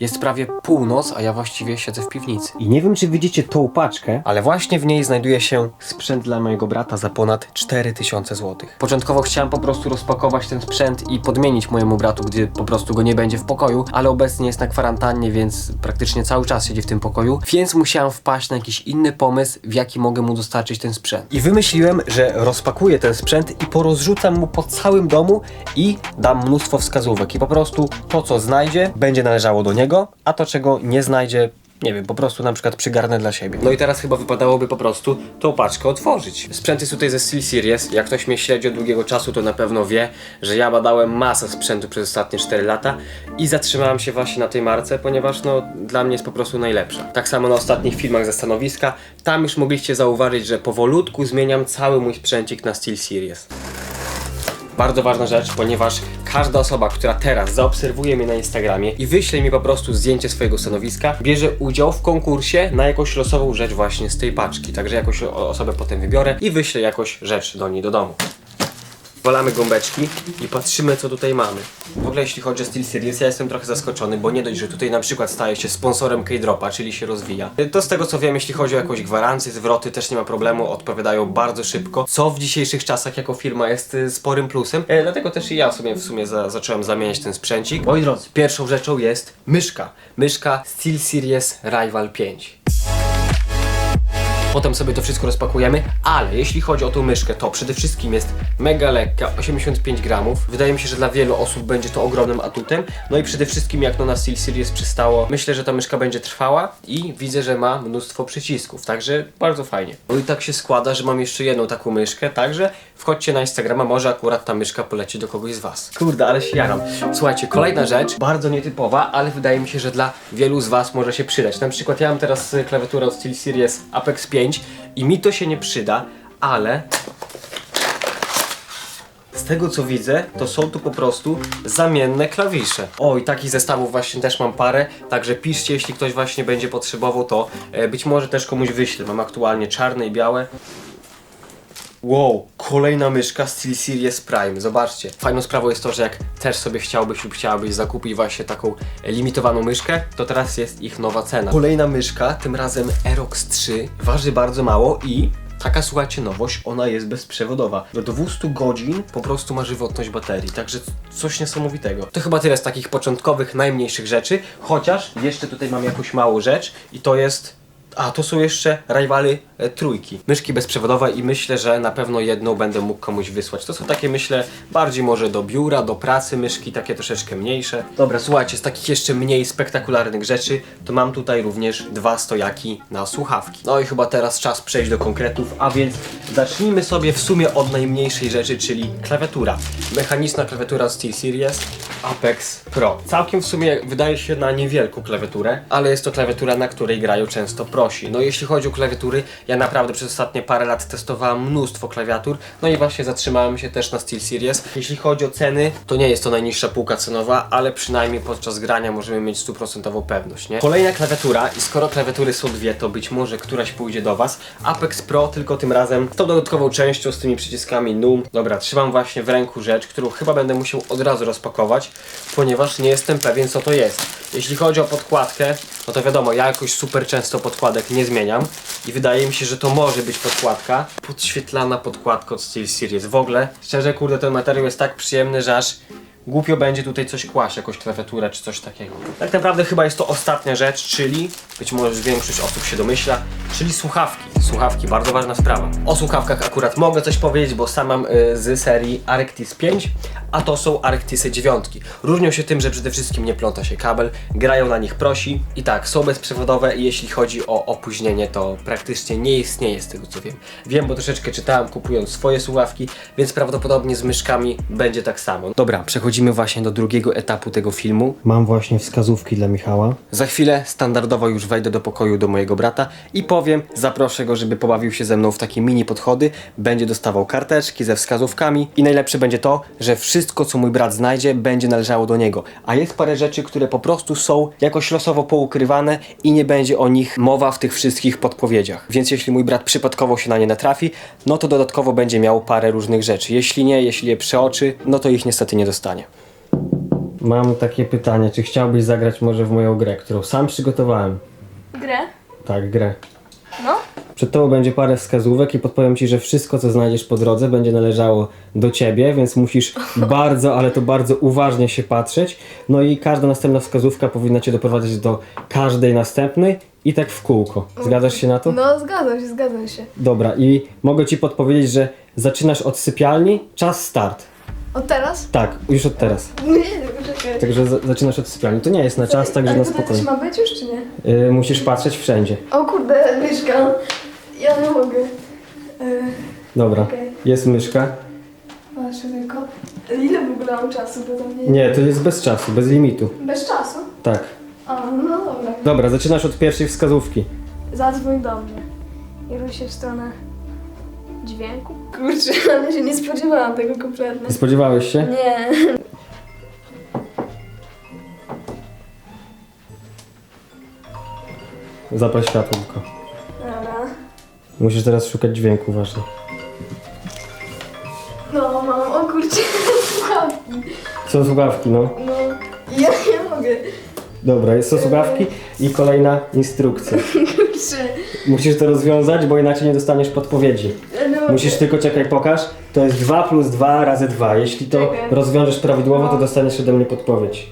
Jest prawie północ, a ja właściwie siedzę w piwnicy. I nie wiem, czy widzicie tą paczkę, ale właśnie w niej znajduje się sprzęt dla mojego brata za ponad 4000 zł. Początkowo chciałem po prostu rozpakować ten sprzęt i podmienić mojemu bratu, gdy po prostu go nie będzie w pokoju, ale obecnie jest na kwarantannie, więc praktycznie cały czas siedzi w tym pokoju, więc musiałem wpaść na jakiś inny pomysł, w jaki mogę mu dostarczyć ten sprzęt. I wymyśliłem, że rozpakuję ten sprzęt i porozrzucam mu po całym domu i dam mnóstwo wskazówek. I po prostu to, co znajdzie, będzie należało do niego, a to, czego nie znajdzie, nie wiem, po prostu na przykład przygarnę dla siebie. No i teraz chyba wypadałoby po prostu tą paczkę otworzyć. Sprzęt jest tutaj ze SteelSeries. Jak ktoś mnie śledzi od długiego czasu, to na pewno wie, że ja badałem masę sprzętu przez ostatnie 4 lata i zatrzymałem się właśnie na tej marce, ponieważ no dla mnie jest po prostu najlepsza. Tak samo na ostatnich filmach ze stanowiska. Tam już mogliście zauważyć, że powolutku zmieniam cały mój sprzęcik na SteelSeries. Bardzo ważna rzecz, ponieważ każda osoba, która teraz zaobserwuje mnie na Instagramie i wyśle mi po prostu zdjęcie swojego stanowiska, bierze udział w konkursie na jakąś losową rzecz właśnie z tej paczki. Także jakąś osobę potem wybiorę i wyślę jakąś rzecz do niej do domu. Walamy gąbeczki i patrzymy co tutaj mamy. W ogóle jeśli chodzi o Steel Series, ja jestem trochę zaskoczony, bo nie dość, że tutaj na przykład staje się sponsorem K-Dropa, czyli się rozwija. To z tego co wiem, jeśli chodzi o jakąś gwarancję, zwroty też nie ma problemu, odpowiadają bardzo szybko, co w dzisiejszych czasach jako firma jest y, sporym plusem. E, dlatego też i ja sobie w sumie za, zacząłem zamieniać ten sprzęcik. Moi drodzy, pierwszą rzeczą jest myszka. Myszka Steel Series Rival 5. Potem sobie to wszystko rozpakujemy, ale jeśli chodzi o tą myszkę, to przede wszystkim jest mega lekka, 85 gramów. Wydaje mi się, że dla wielu osób będzie to ogromnym atutem. No i przede wszystkim jak no na Steel Series przystało, myślę, że ta myszka będzie trwała i widzę, że ma mnóstwo przycisków, także bardzo fajnie. No i tak się składa, że mam jeszcze jedną taką myszkę, także wchodźcie na Instagrama, może akurat ta myszka poleci do kogoś z Was. Kurde, ale się jaram. Słuchajcie, kolejna rzecz, bardzo nietypowa, ale wydaje mi się, że dla wielu z Was może się przydać. Na przykład ja mam teraz klawiaturę od Steel Series Apex 5 i mi to się nie przyda, ale z tego co widzę, to są tu po prostu zamienne klawisze. O, i takich zestawów właśnie też mam parę, także piszcie, jeśli ktoś właśnie będzie potrzebował, to e, być może też komuś wyślę. Mam aktualnie czarne i białe. Wow, kolejna myszka Steel Series Prime, zobaczcie. Fajną sprawą jest to, że jak też sobie chciałbyś lub chciałabyś zakupić właśnie taką limitowaną myszkę, to teraz jest ich nowa cena. Kolejna myszka, tym razem Aerox 3, waży bardzo mało i Taka słuchajcie nowość, ona jest bezprzewodowa. Do 200 godzin po prostu ma żywotność baterii, także coś niesamowitego. To chyba tyle z takich początkowych, najmniejszych rzeczy, chociaż jeszcze tutaj mam jakąś małą rzecz i to jest a, to są jeszcze rywale e, trójki. Myszki bezprzewodowe i myślę, że na pewno jedną będę mógł komuś wysłać. To są takie, myślę, bardziej może do biura, do pracy myszki, takie troszeczkę mniejsze. Dobra, słuchajcie, z takich jeszcze mniej spektakularnych rzeczy, to mam tutaj również dwa stojaki na słuchawki. No i chyba teraz czas przejść do konkretów, a więc zacznijmy sobie w sumie od najmniejszej rzeczy, czyli klawiatura. Mechaniczna klawiatura Steel Series Apex Pro. Całkiem w sumie wydaje się na niewielką klawiaturę, ale jest to klawiatura, na której grają często No jeśli chodzi o klawiatury, ja naprawdę przez ostatnie parę lat testowałem mnóstwo klawiatur, no i właśnie zatrzymałem się też na Steel Series. Jeśli chodzi o ceny, to nie jest to najniższa półka cenowa, ale przynajmniej podczas grania możemy mieć stuprocentową pewność, nie? Kolejna klawiatura i skoro klawiatury są dwie, to być może któraś pójdzie do Was. Apex Pro, tylko tym razem z tą dodatkową częścią z tymi przyciskami NUM. Dobra, trzymam właśnie w ręku rzecz, którą chyba będę musiał od razu rozpakować, ponieważ nie jestem pewien co to jest. Jeśli chodzi o podkładkę, no to wiadomo, ja jakoś super często podkładek nie zmieniam i wydaje mi się, że to może być podkładka. Podświetlana podkładka od Steel Series. W ogóle, szczerze, kurde, ten materiał jest tak przyjemny, że aż głupio będzie tutaj coś kłaść, jakąś klawiaturę czy coś takiego. Tak naprawdę chyba jest to ostatnia rzecz, czyli, być może większość osób się domyśla, czyli słuchawki. Słuchawki, bardzo ważna sprawa. O słuchawkach akurat mogę coś powiedzieć, bo sam mam y, z serii Arctis 5, a to są Arctisy 9. Różnią się tym, że przede wszystkim nie pląta się kabel, grają na nich prosi i tak, są bezprzewodowe i jeśli chodzi o opóźnienie, to praktycznie nie istnieje z tego co wiem. Wiem, bo troszeczkę czytałem kupując swoje słuchawki, więc prawdopodobnie z myszkami będzie tak samo. Dobra, przechodzimy właśnie do drugiego etapu tego filmu. Mam właśnie wskazówki dla Michała. Za chwilę standardowo już wejdę do pokoju do mojego brata i powiem, zaproszę go, żeby pobawił się ze mną w takie mini podchody. Będzie dostawał karteczki ze wskazówkami i najlepsze będzie to, że wszystko co mój brat znajdzie będzie należało do niego. A jest parę rzeczy, które po prostu są jakoś losowo poukrywane i nie będzie o nich mowa w tych wszystkich podpowiedziach. Więc jeśli mój brat przypadkowo się na nie natrafi, no to dodatkowo będzie miał parę różnych rzeczy. Jeśli nie, jeśli je przeoczy, no to ich niestety nie dostanie. Mam takie pytanie, czy chciałbyś zagrać może w moją grę, którą sam przygotowałem? Grę? Tak, grę. No. Przed tobą będzie parę wskazówek i podpowiem ci, że wszystko co znajdziesz po drodze będzie należało do ciebie, więc musisz bardzo, ale to bardzo uważnie się patrzeć. No i każda następna wskazówka powinna cię doprowadzić do każdej następnej i tak w kółko. Zgadzasz się na to? No, zgadzam się, zgadzam się. Dobra, i mogę ci podpowiedzieć, że zaczynasz od sypialni, czas start. Od teraz? Tak, już od teraz. Nie, czekaj. Także za- zaczynasz od sypialni. To nie jest na czas, także Ale na tutaj coś spokojnie. ma być już, czy nie? Y, musisz patrzeć wszędzie. O kurde, myszka. Ja nie mogę. Yy, Dobra, Okej. jest myszka. patrzę tylko. Ile w ogóle mam czasu, bo tam nie... Nie, to jest bez czasu, bez limitu. Bez czasu? Tak. A, no dobra. Dobra, zaczynasz od pierwszej wskazówki. Zadzwoń do mnie. I się w stronę dźwięku. Kurczę, ale się nie spodziewałam tego kompletnie. Nie spodziewałeś się? Nie. Zapal światło tylko. Dobra. Musisz teraz szukać dźwięku, ważne. No, mam, o kurczę, słuchawki. Są słuchawki, no. No, ja nie mogę. Dobra, jest są słuchawki i kolejna instrukcja. Kurczę. Musisz to rozwiązać, bo inaczej nie dostaniesz podpowiedzi. Nie. Musisz tylko, czekaj, pokaż. To jest 2 plus 2 razy 2. Jeśli to Czekaj. rozwiążesz prawidłowo, to No. dostaniesz ode mnie podpowiedź.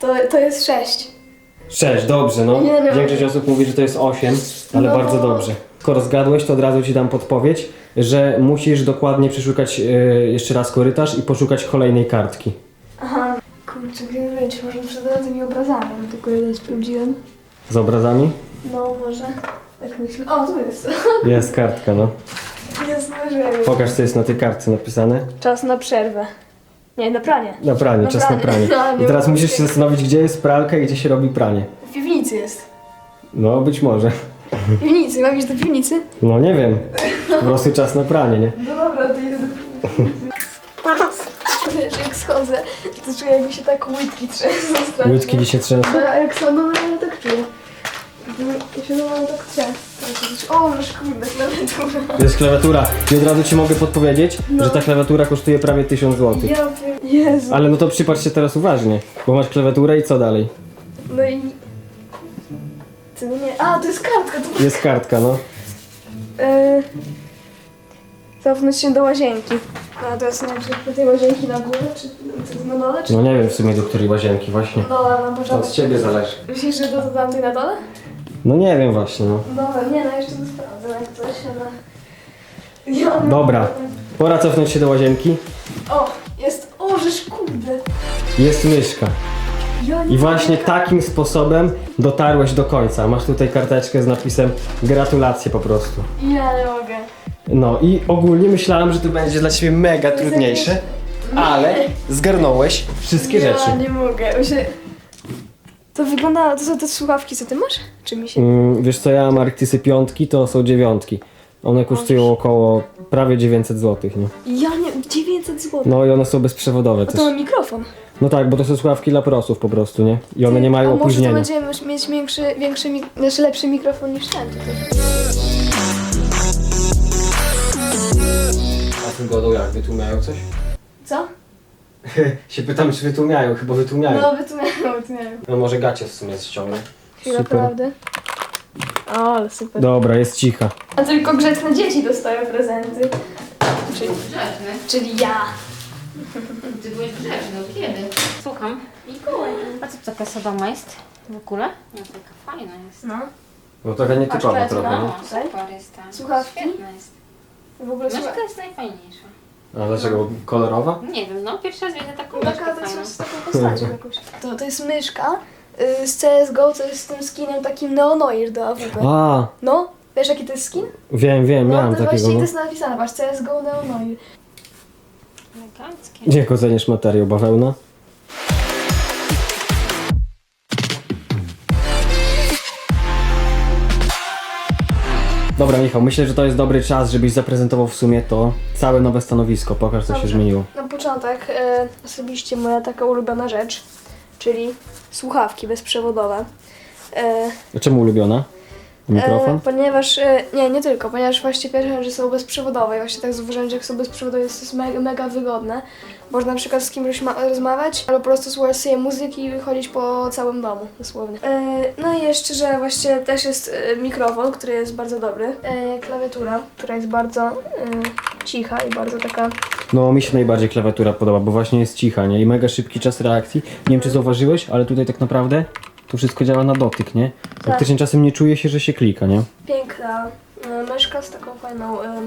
To, to jest sześć. 6, dobrze, no. Nie, no. Większość osób mówi, że to jest 8, ale No. bardzo dobrze. Skoro zgadłeś, to od razu ci dam podpowiedź, że musisz dokładnie przeszukać e, jeszcze raz korytarz i poszukać kolejnej kartki. Aha. Kurczę, gdzie być? Może przed tymi obrazami, bo tylko jeden sprawdziłem. Z obrazami? No, może. Tak myślę. O, tu jest. Jest kartka, no. Pokaż, co jest na tej kartce napisane. Czas na przerwę. Nie, na pranie. Na pranie, Na czas na pranie. pranie. No, I teraz musisz się zastanowić, gdzie jest pralka i gdzie się robi pranie. W piwnicy jest. No, być może. W piwnicy, mam iść do piwnicy? No, nie wiem. Po prostu czas na pranie, nie? No dobra, to idę do piwnicy. Wiesz, jak schodzę, to czuję jakby się tak łydki trzęsą strasznie. Łydki ci się trzęsą. No, a jak są, no ja tak czuję. Ja się normalnie tak. O, masz kurde, klawiatura. To jest klawiatura. I od razu ci mogę podpowiedzieć, No. że ta klawiatura kosztuje prawie 1000 zł. Ja pier... Jezu. Ale no to przypatrz się teraz uważnie, bo masz klawiaturę i co dalej? No i... Ty no nie... A, to jest kartka, to... Jest kartka, no. Yy... Cofnąć się do łazienki. A to jest na przykład do tej łazienki na górze, czy czy na dole, czy... No nie wiem w sumie do której łazienki właśnie. No, ale To początku. od ciebie zależy. Myślisz, że do do tamtej na dole? No nie wiem właśnie, no. Dobra, nie, no jeszcze to sprawdzę, jak coś, ale... Ja Dobra, pora cofnąć się do łazienki. O, jest... O, żeż kurde. Jest myszka. Ja nie I właśnie takim sposobem dotarłeś do końca. Masz tutaj karteczkę z napisem gratulacje po prostu. Ja nie mogę. No i ogólnie myślałem, że to będzie dla ciebie mega trudniejsze, ale zgarnąłeś wszystkie ja rzeczy. nie mogę. Się... To wygląda... To są te słuchawki, co ty masz? Czy mi się... Mm, wiesz co, ja mam Arctisy piątki, to są dziewiątki. One kosztują około prawie 900 zł, nie? Ja nie... 900 zł. No i one są bezprzewodowe A to mam mikrofon. No tak, bo to są słuchawki dla prosów po prostu, nie? I one Ty, nie mają A może to opóźnienia. będziemy mieć większy, większy, mik- znaczy lepszy mikrofon niż ten tutaj. A wygodą jak? Wytłumiają coś? Co? się pytam, czy wytłumiają, chyba wytłumiają. No, No, wytłumiają, wytłumiają. może gacie w sumie ściągnę. Chwila Super. prawdy. O, ale super. Dobra, jest cicha. A tylko grzeczne dzieci dostają prezenty. Czyli, Grzeczny. czyli ja. Ty byłeś grzeczny, od kiedy? Słucham. Mikołaj. A co taka sadoma jest? W ogóle? No taka fajna jest. No. No trochę nietypowa Patrz, trochę, nie? no. No, super jest ta. Słuchawki? Świetna jest. W ogóle Myszka słuchaj. jest najfajniejsza. A dlaczego? Kolorowa? Nie wiem, no pierwszy raz widzę taką Taka myszkę to fajną. jest z taką postacią jakąś. To, to jest myszka y, z CSGO, co jest z tym skinem takim Neonoir do AWP. A, No, wiesz jaki to jest skin? wiem, wiem, No, miałem to takiego. właśnie to No. jest napisane, masz CSGO Neonoir. Eleganckie. Jak oceniasz materiał bawełna? Dobra, Michał, myślę, że to jest dobry czas, żebyś zaprezentował w sumie to całe nowe stanowisko. Pokaż, co się Dobrze. zmieniło. Na początek e, osobiście moja taka ulubiona rzecz, czyli słuchawki bezprzewodowe. E, Czemu ulubiona? Mikrofon? E, ponieważ, e, nie, nie tylko, ponieważ właśnie pierwsze, że są bezprzewodowe i właśnie tak zauważyłem, że jak są bezprzewodowe jest to jest mega, mega wygodne. Można na przykład z kimś ma- rozmawiać, albo po prostu słuchać sobie muzyki i chodzić po całym domu, dosłownie. E, no i jeszcze, że właśnie też jest e, mikrofon, który jest bardzo dobry. E, klawiatura, która jest bardzo e, cicha i bardzo taka... No, mi się najbardziej klawiatura podoba, bo właśnie jest cicha, nie? I mega szybki czas reakcji. Nie wiem, czy zauważyłeś, ale tutaj tak naprawdę to wszystko działa na dotyk, nie? Praktycznie czasem nie czuje się, że się klika, nie? Piękna e, myszka z taką fajną... E,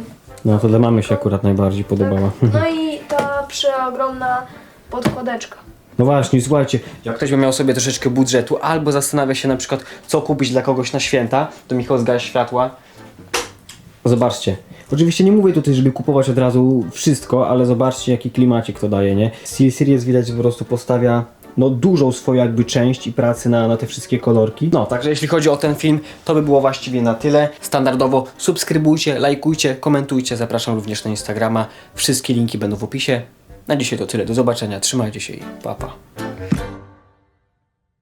No, to dla mamy się akurat najbardziej podobała. no i ta przeogromna podkładeczka. No właśnie, słuchajcie, Jak ktoś by miał sobie troszeczkę budżetu, albo zastanawia się na przykład, co kupić dla kogoś na święta, to Michał zgaś światła. Zobaczcie. Oczywiście nie mówię tutaj, żeby kupować od razu wszystko, ale zobaczcie jaki klimacik to daje, nie? SteelSeries widać, że po prostu postawia no dużą swoją jakby część i pracy na, na te wszystkie kolorki. No, także jeśli chodzi o ten film, to by było właściwie na tyle. Standardowo subskrybujcie, lajkujcie, komentujcie. Zapraszam również na Instagrama. Wszystkie linki będą w opisie. Na dzisiaj to tyle. Do zobaczenia. Trzymajcie się i pa pa.